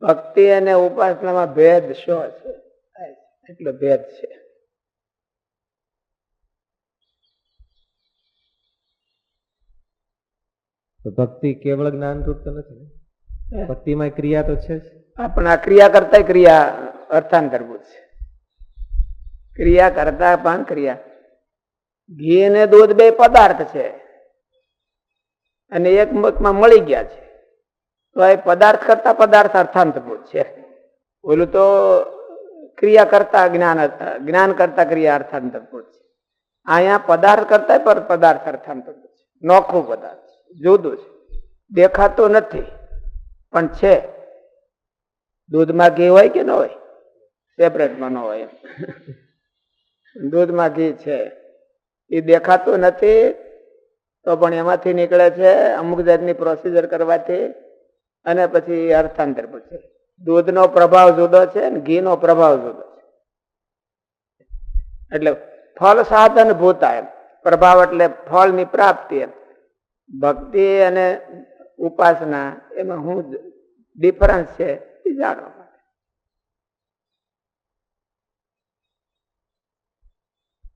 ભક્તિ અને ઉપાસનામાં ભેદ શો છે એટલો ભેદ છે? ભક્તિ કેવળ જ્ઞાન રૂપ તો નથી ભક્તિમાં ક્રિયા તો છે પણ આ ક્રિયા કરતા ક્રિયા અર્થાંતરભૂત છે. ક્રિયા કરતા પણ ક્રિયા. ઘી અને દૂધ બે પદાર્થ છે. અને એક મતમાં મળી ગયા છે. તો એ પદાર્થ કરતા પદાર્થ અર્થાંતભૂત છે. ઓલું તો ક્રિયા કરતા જ્ઞાન જ્ઞાન કરતા ક્રિયા અર્થાંતરભૂત છે. અહીંયા પદાર્થ કરતા પર પદાર્થ અર્થાંતરભૂત છે. નોખો પદાર્થ. જુદું છે. દેખાતું નથી. પણ છે. દૂધમાં ઘી હોય કે ન હોય? સેપરેટમાં ન હોય દૂધમાં ઘી છે. એ દેખાતું નથી, તો પણ એમાંથી નીકળે છે અમુક જાતની પ્રોસીજર કરવાથી અને પછી અર્થાંતર છે દૂધનો પ્રભાવ જુદો છે અને ઘીનો પ્રભાવ જુદો છે. એટલે ફળ સાધન ભૂતા એમ. પ્રભાવ એટલે ફળની પ્રાપ્તિ એમ. ભક્તિ અને ઉપાસના એમાં હું ડિફરન્સ છે એ જાણવા માટે.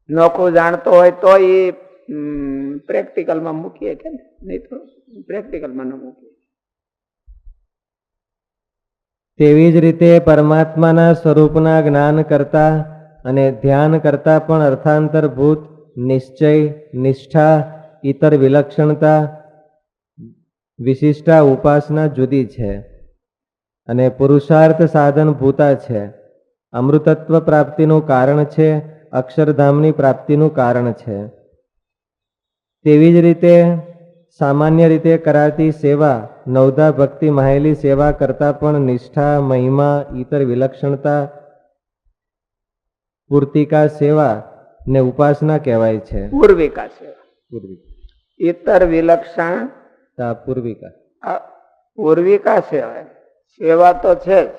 નોખું જાણતો હોય તો એ પ્રેક્ટિકલમાં મૂકીએ કે નહીં તો પ્રેક્ટિકલમાં ન મૂકીએ. તેવી જ રીતે પરમાત્માના સ્વરૂપના જ્ઞાન કરતા અને ધ્યાન કરતા પણ અર્થાંતરભૂત, નિશ્ચય, નિષ્ઠા, ઇતર વિલક્ષણતા વિશિષ્ટા ઉપાસના જુદી છે અને પુરુષાર્થ સાધન ભૂતા છે. અમૃતત્વ પ્રાપ્તિનું કારણ છે, અક્ષરધામની પ્રાપ્તિનું કારણ છે. તેવી જ રીતે સામાન્ય રીતે કરાતી સેવા નવધા ભક્તિ માહેલી સેવા કરતા પણ નિષ્ઠા મહિમા ઇતર વિલક્ષણતા પૂર્તિકા સેવા ને ઉપાસના કહેવાય છે. પૂર્વિકા સેવા. પૂર્વિકા. ઇતર વિલક્ષણ? તા પૂર્વિકા. આ પૂર્વિકા સેવા. સેવા તો છે જ.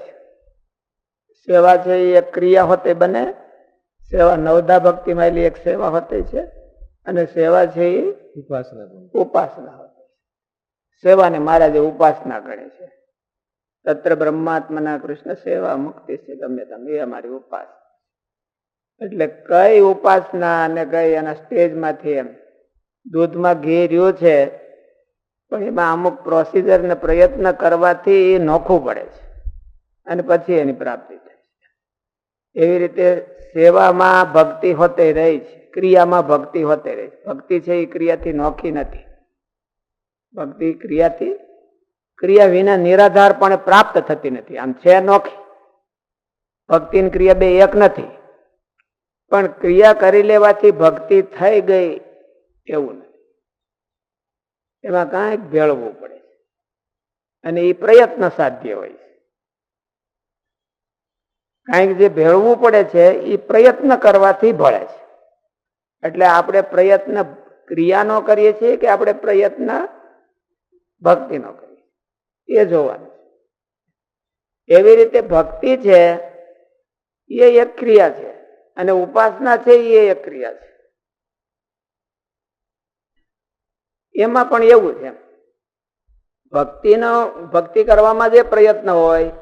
સેવા છે એ એક ક્રિયા હોતે બને. સેવા નવધા ભક્તિ માયલી એક સેવા હોતે છે. અને સેવા છે એ ઉપાસના હોતે સેવાને મહારાજે ઉપાસના ગણે છે. તત્ર બ્રહ્માત્મના કૃષ્ણ સેવા મુક્તિ છે, ગમે તમે. એ અમારી ઉપાસના એટલે કઈ ઉપાસના અને કઈ એના સ્ટેજમાંથી એમ દૂધમાં ઘી રહ્યું છે, પણ એમાં અમુક પ્રોસિજર ને પ્રયત્ન કરવાથી એ નોખું પડે છે અને પછી એની પ્રાપ્તિ થાય છે. એવી રીતે સેવામાં ભક્તિ હોતે રહી છે. ક્રિયામાં ભક્તિ હોતે રહે ભક્તિ છે એ ક્રિયાથી નોખી નથી. ભક્તિ ક્રિયાથી, ક્રિયા વિના નિરાધાર પણ પ્રાપ્ત થતી નથી. આમ છે નોખી. ભક્તિ ક્રિયા બે એક નથી. પણ ક્રિયા કરી લેવાથી ભક્તિ થઈ ગઈ એવું નથી. એમાં કાંઈક ભેળવું પડે અને એ પ્રયત્ન સાધ્ય હોય છે. કાંઈક જે ભેળવું પડે છે, એ પ્રયત્ન કરવાથી ભળે છે. એટલે આપણે પ્રયત્ન ક્રિયાનો કરીએ છીએ કે આપણે પ્રયત્ન ભક્તિનો કરીએ એ જોવાનું એવી રીતે ભક્તિ છે, એ એક ક્રિયા છે અને ઉપાસના છે, એ એક ક્રિયા છે. એમાં પણ એવું છે ભક્તિનો, ભક્તિ કરવામાં જે પ્રયત્ન હોય,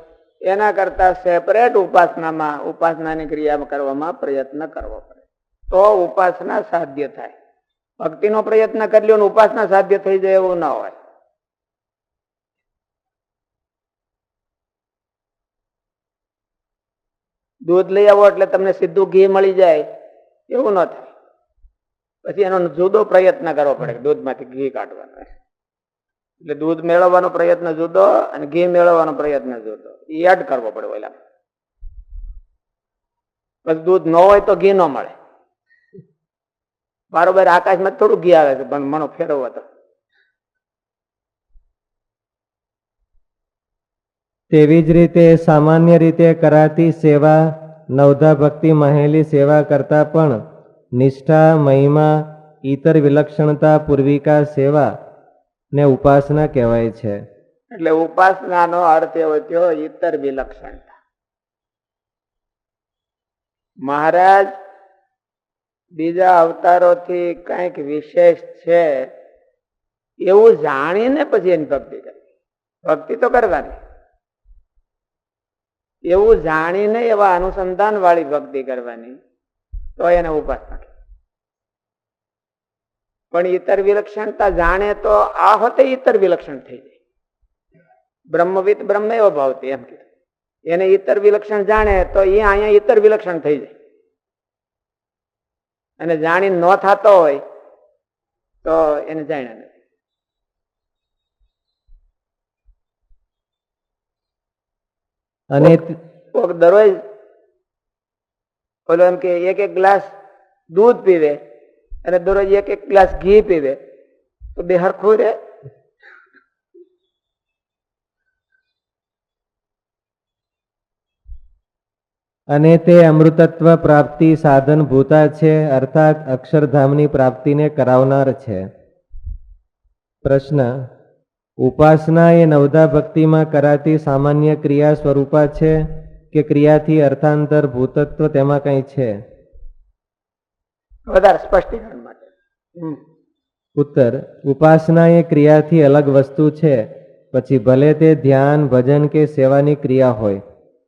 એના કરતા સેપરેટ ઉપાસનામાં, ઉપાસનાની ક્રિયા કરવામાં પ્રયત્ન કરવો પડે. તો ઉપાસના સાધ્ય થાય. ભક્તિનો પ્રયત્ન કરી લ્યો ઉપાસના સાધ્ય થઈ જાય એવું ના હોય. દૂધ લઈ આવો એટલે તમને સીધું ઘી મળી જાય, એવું ન થાય. પછી એનો જુદો પ્રયત્ન કરવો પડે દૂધમાંથી ઘી કાઢવાનો. એટલે દૂધ મેળવવાનો પ્રયત્ન જુદો અને ઘી મેળવવાનો પ્રયત્ન જુદો. એ એડ કરવો પડે ઓલા પછી દૂધ ન હોય તો ઘી ન મળે. બારોબાર આકાશમાં થોડું ઘી આવે છે પણ મનો ફેરવો તો. તેવી જ રીતે સામાન્ય રીતે કરાતી સેવા નવધા ભક્તિ મહેલી સેવા કરતા પણ નિષ્ઠા મહિમા ઇતર વિલક્ષણતા પૂર્વિકા સેવા ને ઉપાસના કહેવાય છે. એટલે ઉપાસનાનો અર્થ એવો થયો ઇતર વિલક્ષણતા. મહારાજ બીજા અવતારોથી કંઈક વિશેષ છે, એવું જાણીને પછી એની ભક્તિ કરવી ભક્તિ તો કરવાની. એવું જાણીને એવા અનુસંધાન વાળી ભક્તિ કરવાની, તો એને ઉપાસના પણ ઇતર વિલક્ષણતા જાણે તો આ હોતે ઇતર વિલક્ષણ થઈ જાય. બ્રહ્મવિદ બ્રહ્મ એવો ભાવતી એમ કીધું. એને ઇતર વિલક્ષણ જાણે તો એ અહીંયા ઇતર વિલક્ષણ થઈ જાય. અને જાણી ન થતો હોય તો એને જાણ્યા નથી. અને કોક દરરોજ ઓલો એમ કે એક એક ગ્લાસ દૂધ પીવે અને દરરોજ એક એક ગ્લાસ ઘી પીવે તો બે હરખું રહે અને તે અમૃતત્વ પ્રાપ્તિ સાધન ભૂતા છે અર્થાત અક્ષરધામની પ્રાપ્તિને કરાવનાર છે. પ્રશ્ન ઉપાસના એ નવધા ભક્તિમાં કરાતી સામાન્ય ક્રિયા સ્વરૂપા છે કે ક્રિયાથી અર્થાંતર ભૂતત્વ તેમાં કંઈ છે? વધારે સ્પષ્ટીકરણ માટે. ઉત્તર ઉપાસના એ ક્રિયાથી અલગ વસ્તુ છે પછી ભલે તે ધ્યાન ભજન કે સેવાની ક્રિયા હોય.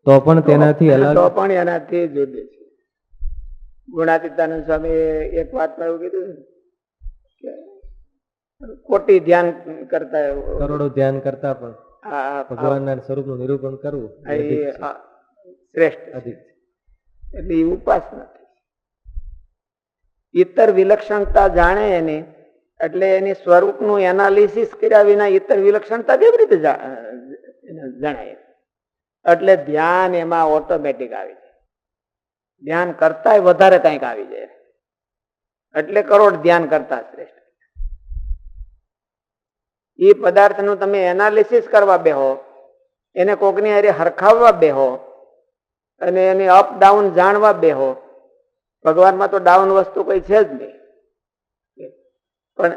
તો પણ તેનાથી અલગ તો પણ એનાથી જુદી છે. ગુણાતીતાનંદ સ્વામી એક વાતમાં એવું કીધું કે કોટી ધ્યાન કરતા કરોડો ધ્યાન કરતા પણ ભગવાનના સ્વરૂપનું નિરૂપણ કરવું શ્રેષ્ઠ અધિક. એટલે એ ઉપાસના. ઇતર વિલક્ષણતા જાણે એની એટલે એની સ્વરૂપનું એનાલિસિસ કર્યા વિના ઇતર વિલક્ષણતા કેવી રીતે જણાય? એટલે ધ્યાન એમાં ઓટોમેટિક આવી જાય. ધ્યાન કરતાય વધારે કંઈક આવી જાય. એટલે કરોડ ધ્યાન કરતા શ્રેષ્ઠ. એ પદાર્થનું તમે એનાલિસિસ કરવા બેહો, એને કોકની હારે હરખાવવા બેહો, અને એની અપ ડાઉન જાણવા બેહો. ભગવાનમાં તો ડાઉન વસ્તુ કઈ છે જ નહીં. પણ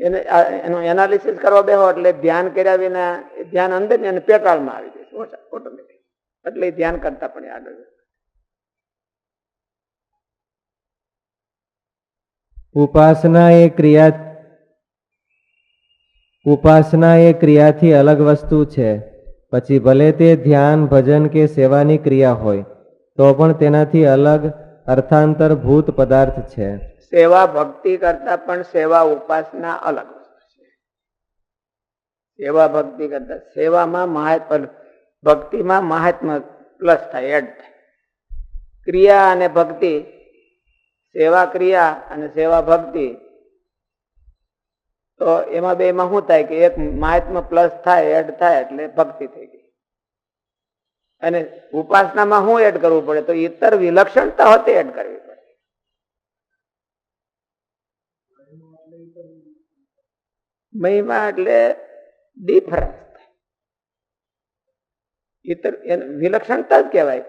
એને એનું એનાલિસિસ કરવા બેહો એટલે ધ્યાન કર્યા વિના, ધ્યાન અંદર ને એને પેટાળમાં આવી જાય. ઓટોમેટિક એટલે ધ્યાન કરતા પણ આગળ ઉપાસના એ ક્રિયા ઉપાસના એ ક્રિયાથી અલગ વસ્તુ છે. પછી ભલે તે ધ્યાન ભજન કે સેવાની ક્રિયા હોય તો પણ તેનાથી અલગ અર્થાંતર ભૂત પદાર્થ છે. સેવા ભક્તિ કરતા પણ સેવા ઉપાસના અલગ છે. સેવા ભક્તિ કરતા સેવામાં મહાત્મ ભક્તિમાં મહાત્મ પ્લસ થાય એડ થાય. ક્રિયા અને ભક્તિ, સેવા ક્રિયા અને સેવા ભક્તિ, તો એમાં બે એમાં શું થાય કે એક મહાત્મ પ્લસ થાય એડ થાય એટલે ભક્તિ થઈ ગઈ. અને ઉપાસનામાં શું એડ કરવું પડે? તો ઇતર વિલક્ષણતા હોતી એડ કરવી પડે. મહિમા એટલે ડિફરન્સ ઇતર વિલક્ષણતા જ કહેવાય.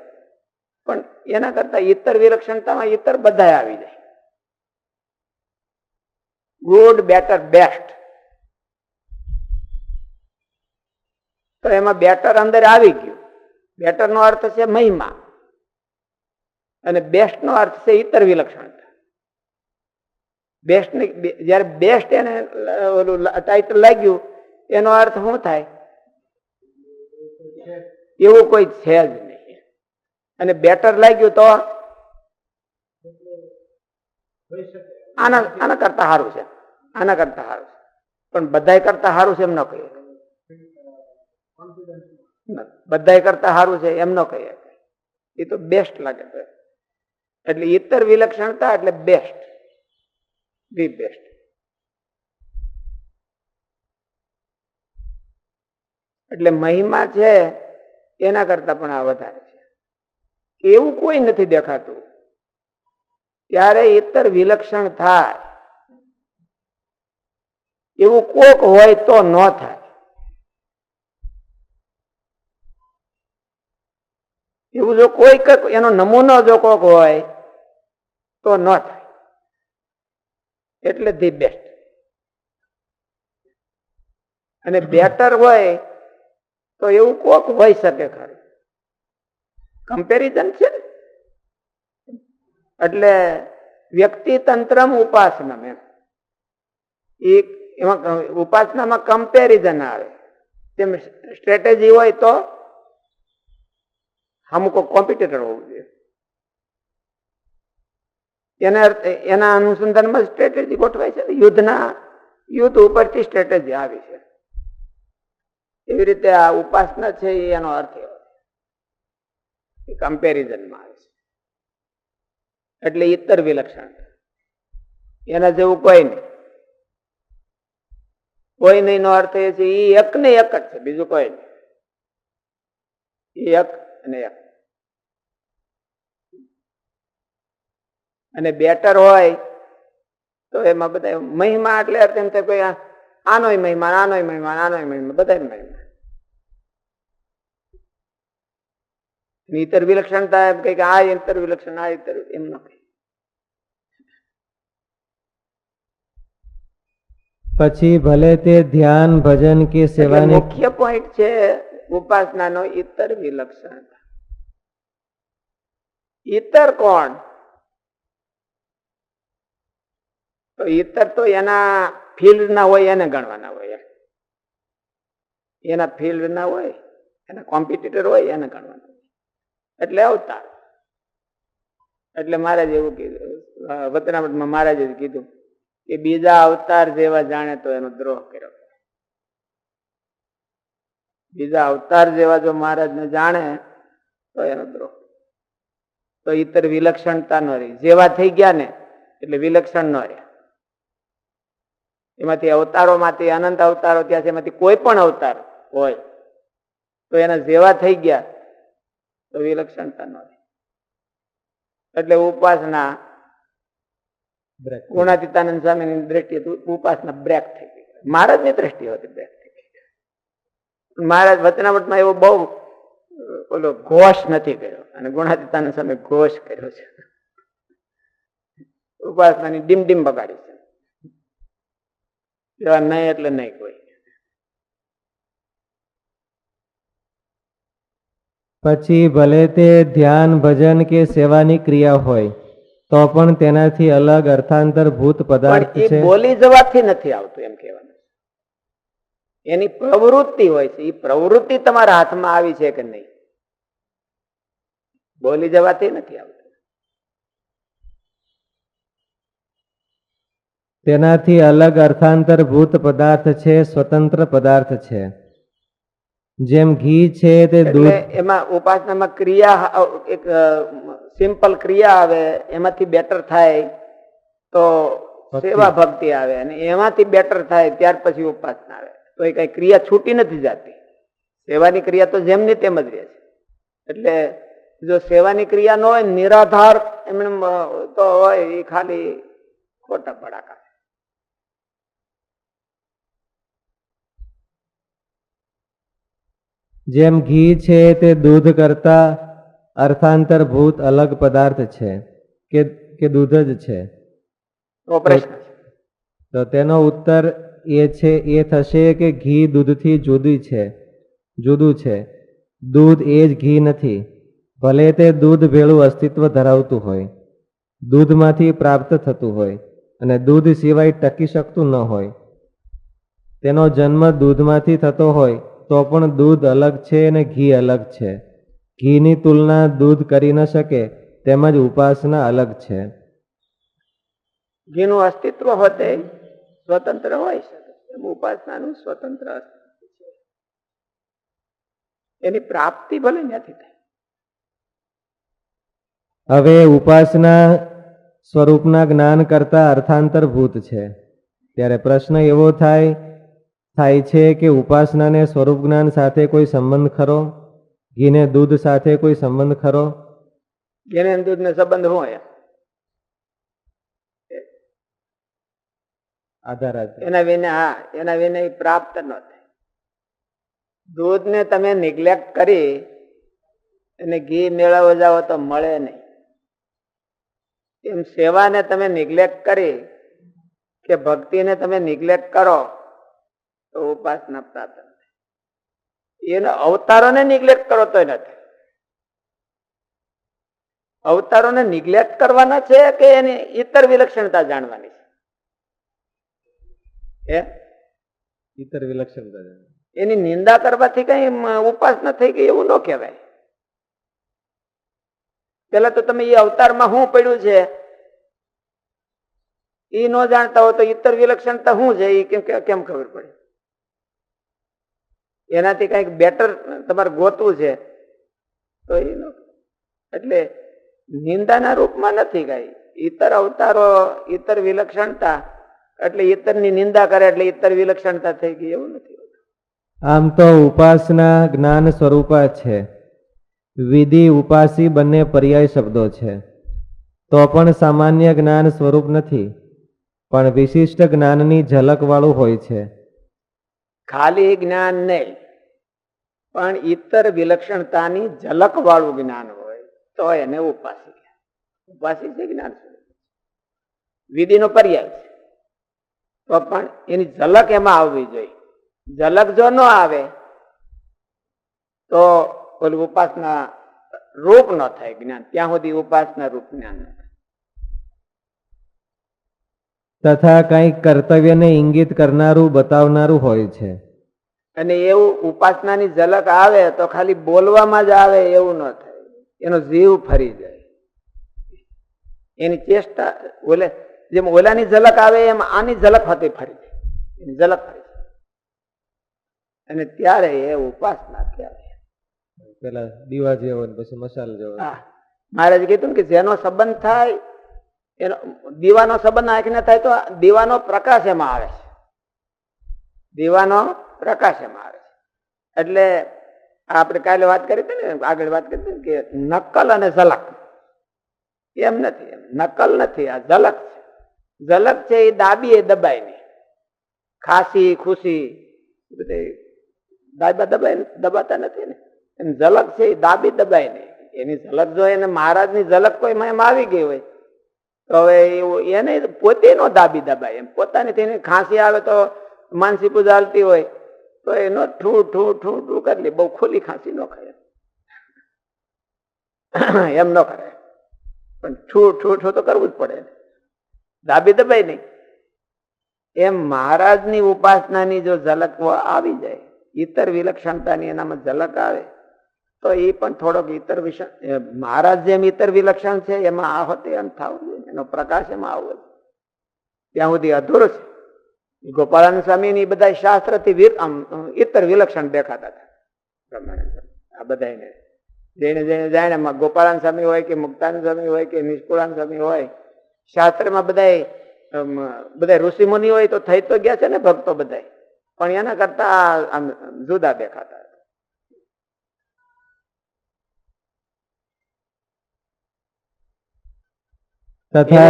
પણ એના કરતા ઇતર વિલક્ષણતામાં ઇતર બધા આવી જાય. ગુડ બેટર બેસ્ટ તો એમાં બેટર અંદર આવી ગયું. બેટર નો અર્થ છે મહિમા. અને બેસ્ટ નો અર્થ છે ઇતર વિલક્ષણતા. બેસ્ટ જયારે બેસ્ટ એને ઓલું ટાઇટલ લાગ્યું, એનો અર્થ શું થાય? એવું કોઈ છે જ નહીં. અને બેટર લાગ્યું તો? આના આના કરતા સારું છે. આના કરતા સારું છે. પણ બધાય કરતા સારું છે એમ ન કહીએ. બધાય કરતા સારું છે એમ ન કહીએ. એ તો બેસ્ટ લાગે છે. એટલે ઇતર વિલક્ષણતા એટલે બેસ્ટ ધી બેસ્ટ એટલે મહિમા છે એના કરતા પણ આ વધારે છે. એવું કોઈ નથી દેખાતું. ત્યારે ઇતર વિલક્ષણ થાય. એવું કોક હોય તો ન થાય. એવું જો કોઈ કંઈક એનો નમૂનો જો કોક હોય તો ન થાય. એટલે ધી બેસ્ટ. અને બેટર હોય તો એવું કોક હોઈ શકે ખરું. કમ્પેરિઝન છે એટલે વ્યક્તિ તંત્રમ ઉપાસના એમ એમાં ઉપાસનામાં કમ્પેરિઝન આવે. તેમ સ્ટ્રેટેજી હોય તો અમુક કોમ્પિટિટર હોવું જોઈએ. એના એના અનુસંધાનમાં સ્ટ્રેટેજી ગોઠવાય છે યુદ્ધના, યુદ્ધ ઉપરથી સ્ટ્રેટેજી આવી છે. એવી રીતે આ ઉપાસના છે એનો અર્થ એવો છે. કમ્પેરિઝનમાં આવે છે. એટલે ઇતર વિલક્ષણ એના જેવું કોઈ નહીં. કોઈ નહીં નો અર્થ એ છે એ એક ને એક જ છે, બીજું કોઈ નહીં. એક અને એક. અને બેટર હોય તો એમાં બધા મહિમા એટલે અર્થ એમ થાય કોઈ આનોય મહિમા આનોય મહિમા આનોય મહિમા બધા મહિમા અને ઇતર વિલક્ષણતા એમ કઈ આ ઇતર વિલક્ષણ આ ઇતર એમ ન કહે પછી ભલે તે ધ્યાન ભજન કે સેવાની મુખ્ય પોઈન્ટ છે ઉપાસનાનો ઇતર વિલક્ષણતા ઇતર કોણ તો ઇતર તો એના ફિલ્ડ ના હોય એને ગણવાના હોય એના ફિલ્ડ ના હોય, એના કોમ્પિટિટર હોય એને ગણવાના હોય. એટલે અવતાર. એટલે મહારાજ એવું કીધું વતનામૃતમાં મહારાજે કીધું કે બીજા અવતાર જેવા જાણે તો એનો દ્રોહ કર્યો. બીજા અવતાર જેવા જો મહારાજને જાણે તો એનો દ્રોહ. તો ઈતર વિલક્ષણતા ન રહી. જેવા થઈ ગયા ને, એટલે વિલક્ષણ ન રહે એમાંથી અવતારોમાંથી અનંત અવતારો ત્યાં છે એમાંથી કોઈ પણ અવતાર હોય તો એના જેવા થઈ ગયા તો વિલક્ષણતા નથી એટલે ઉપાસના ગુણાતીતાનંદ સ્વામીની દ્રષ્ટિએ ઉપાસના બ્રેક થઈ ગઈ. મહારાજની દ્રષ્ટિએ હતી બ્રેક થઈ ગઈ. મહારાજ વચનાવટમાં એવો બહુ ઓલો ઘોષ નથી કર્યો અને ગુણાતીતાનંદ સામે ઘોષ કર્યો છે. ઉપાસનાની ડીમ ડીમ બગાડી છે. એવા નહીં એટલે નહીં કોઈ. પછી ભલે તે ધ્યાન ભજન કે સેવાની ક્રિયા હોય તો પણ તેનાથી અલગ અર્થાંતર ભૂત પદાર્થ છે. બોલી જવાથી નથી આવતું એમ કહેવાનું. એની પ્રવૃત્તિ હોય છે એ પ્રવૃત્તિ તમારા હાથમાં આવી છે કે નહીં? બોલી જવાથી નથી આવતું. તેનાથી અલગ અર્થાંતરભૂત પદાર્થ છે સ્વતંત્ર પદાર્થ છે. જેમ ઘી છે તે દૂધ એમાં ઉપાસનામાં ક્રિયા એક સિમ્પલ ક્રિયા આવે એમાંથી બેટર થાય તો. સેવા ભક્તિ આવે અને એમાંથી બેટર થાય ત્યાર પછી ઉપાસના આવે. તો એ કઈ ક્રિયા છૂટી નથી જતી. સેવાની ક્રિયા તો જેમની તેમ જ રહે છે. એટલે જો સેવાની ક્રિયા ન હોય નિરાધાર એમને તો હોય એ ખાલી ખોટા ભડાકા. જેમ ઘી છે તે દૂધ કરતા અર્થાંતરભૂત અલગ પદાર્થ છે કે કે દૂધ જ છે? તો તેનો ઉત્તર એ છે એ થશે કે ઘી દૂધથી જુદી છે જુદું છે. દૂધ એ જ ઘી નથી. ભલે તે દૂધ ભેળું અસ્તિત્વ ધરાવતું હોય દૂધમાંથી પ્રાપ્ત થતું હોય અને દૂધ સિવાય ટકી શકતું ન હોય. તેનો જન્મ દૂધમાંથી થતો હોય તો પણ દૂધ અલગ છે અને ઘી અલગ છે. ઘીની તુલના દૂધ કરી ન શકે તેમજ ઉપાસના અલગ છે. ઘીનું અસ્તિત્વ હોતે સ્વતંત્ર હોય શકે ઉપાસનાનું સ્વતંત્ર અસ્તિત્વ છે. એની પ્રાપ્તિ ભલે નથી થઈ હવે ઉપાસના સ્વરૂપના જ્ઞાન કરતા અર્થાંતરભૂત છે. ત્યારે પ્રશ્ન એવો થાય થાય છે કે ઉપાસનાને સ્વરૂપ જ્ઞાન સાથે કોઈ સંબંધ ખરો? ઘીને દૂધ સાથે કોઈ સંબંધ ખરો? ઘીને દૂધ ને સંબંધ હોય? આધાર. એના વિના હા એના વિના એ પ્રાપ્ત ન થાય. દૂધને તમે નિગ્લેક્ટ કરી અને ઘી મેળવવા જાઓ તો મળે નહીં. એમ સેવાને તમે નિગ્લેક્ટ કરી કે ભક્તિને તમે નિગ્લેક્ટ કરો તો ઉપાસના પ્રાપ્ત એનો અવતારોને નિગ્લેક્ટ કરો તો નથી અવતારોને નિગ્લેક્ટ કરવાના છે કે એની ઇતર વિલક્ષણતા જાણવાની છે? ઇતર વિલક્ષણતા એની નિંદા કરવાથી કઈ ઉપાસના થઈ ગઈ એવું ન કહેવાય. પેલા તો તમે એ અવતારમાં શું પડ્યું છે? એ ન જાણતા હો તો ઇતર વિલક્ષણતા શું છે? એ કેમ કેમ ખબર પડે? એનાથી કંઈક બેટર તમારે ગોતવું છે. તો એ એટલે નિંદાના રૂપમાં નથી કઈ ઈતર અવતારો ઈતર વિલક્ષણતા. એટલે ઇતરની નિંદા કરે એટલે ઈતર વિલક્ષણતા થઈ ગઈ એવું નથી આમ તો ઉપાસના જ્ઞાન સ્વરૂપા છે. વિધિ ઉપાસી બંને પર્યાય શબ્દો છે. તો પણ સામાન્ય જ્ઞાન સ્વરૂપ નથી પણ વિશિષ્ટ જ્ઞાનની ઝલકવાળું હોય છે. ખાલી જ્ઞાન નહીં. પણ ઇતર વિલક્ષણતાની ઝલક વાળું જ્ઞાન હોય, તો એને ઉપાસી ઉપાસી છે જ્ઞાન વિધિનો પર્યાય છે. તો પણ એની ઝલક એમાં આવવી જોઈએ. ઝલક જો ન આવે, તો ઓલું ઉપાસના રૂપ ન થાય જ્ઞાન. ત્યાં સુધી ઉપાસના રૂપ જ્ઞાન તથા કંઈક કર્તવ્યને ઇંગિત કરનારું, બતાવનારું હોય છે. અને એવું ઉપાસનાની ઝલક આવે તો ખાલી બોલવામાં જ આવે એવું ન થાય. એનો જીવ ફરી જાય. એની ચેષ્ટા ઓલે જેમ ઓલાની ઝલક આવે એમ આની ઝલક હતી ફરી જાય. એની ઝલક ફરી જાય. અને ત્યારે એ ઉપાસના કહેવાય. પેલા દીવા જેવો પછી મસાલ જેવો મહારાજ કીધું કે જેનો સંબંધ થાય એનો દીવાનો સંબંધ આંખને થાય તો દીવાનો પ્રકાશ એમાં આવે છે. દીવાનો પ્રકાશ એમાં આવે છે. એટલે આપણે કાલે વાત કરી હતી ને, આગળ વાત કરી કે નકલ અને ઝલક. એમ નથી, એમ નકલ નથી, આ ઝલક છે. ઝલક છે એ દાબી એ દબાય નહીં ખાસી, ખુશી બધી દાબા દબાય દબાતા નથી ને. એમ ઝલક છે એ દાબી દબાય નહીં એની ઝલક જો એને મહારાજની ઝલક કોઈ એમ આવી ગઈ હોય, તો હવે એને પોતે નો દાબી દબાય. એમ પોતાની થઈને ખાંસી આવે તો માનસી પૂજા હાલતી હોય તો એનો ઠૂ ઠૂ ઠૂ ઠૂ કરી બહુ ખુલ્લી ખાંસી ન ખાય. એમ ન કરે પણ ઠૂ ઠૂ ઠૂ તો કરવું જ પડે. દાબી દબાય નહીં. એમ મહારાજની ઉપાસનાની જો ઝલક આવી જાય, ઈતર વિલક્ષણતાની એનામાં ઝલક આવે, તો એ પણ થોડોક ઈતર મહારાજ જેમ ઈતર વિલક્ષણ છે, એમાં આ હોતે એમ થવું જોઈએ. એનો પ્રકાશ એમાં આવવો જોઈએ. ત્યાં સુધી અધૂરો છે. ગોપાળાનંદ સ્વામી ની બધા શાસ્ત્રથી ઇતર વિલક્ષણ દેખાતા હતા. બ્રહ્માનંદ આ બધા જેને જેને જાણે એમાં સ્વામી હોય કે મુક્તાન સ્વામી હોય કે નિષ્કુળાન સ્વામી હોય શાસ્ત્રમાં બધા બધા ઋષિ મુનિ હોય તો થઈ તો ગયા છે ને ભક્તો બધા પણ એના કરતા આમ જુદા દેખાતા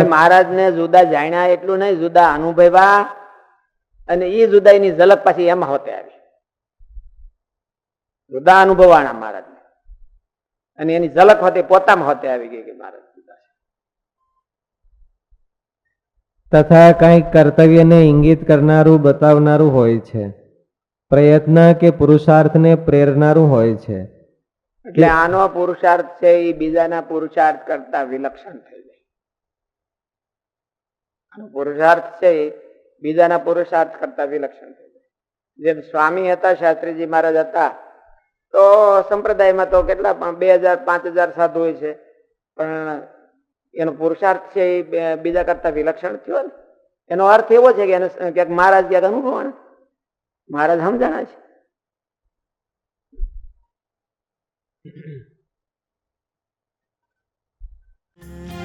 મહારાજ ને જુદા જાણ્યા એટલું નહીં જુદા અનુભવ્યા. અને એ જુદાઈની ઝલક પાછી એમાં હોતે આવી. જુદા અનુભવાણા મહારાજને. અને એની ઝલક હોતે પોતામાં હોતે આવી ગઈ કે મહારાજ જુદા તથા કંઈક કર્તવ્યને ઇંગિત કરનારું બતાવનારું હોય છે. પ્રયત્ન કે પુરુષાર્થને પ્રેરનારું હોય છે. એટલે આનો પુરુષાર્થ છે એ બીજાના પુરુષાર્થ કરતા વિલક્ષણ થઈ જાય. આનો પુરુષાર્થ છે બીજાના પુરુષાર્થ કરતા વિલક્ષણ થઈ જાય. જેમ સ્વામી હતા, શાસ્ત્રીજી મહારાજ હતા, તો સંપ્રદાયમાં તો કેટલા પણ, બે હજાર, પાંચ હજાર સાધુ હોય છે. પણ એનો પુરુષાર્થ છે એ બીજા કરતા વિલક્ષણ થયો ને. એનો અર્થ એવો છે કે એને ક્યાંક મહારાજ ક્યાંક અનુભવાણ મહારાજ સમજાણા છે. Mm-hmm.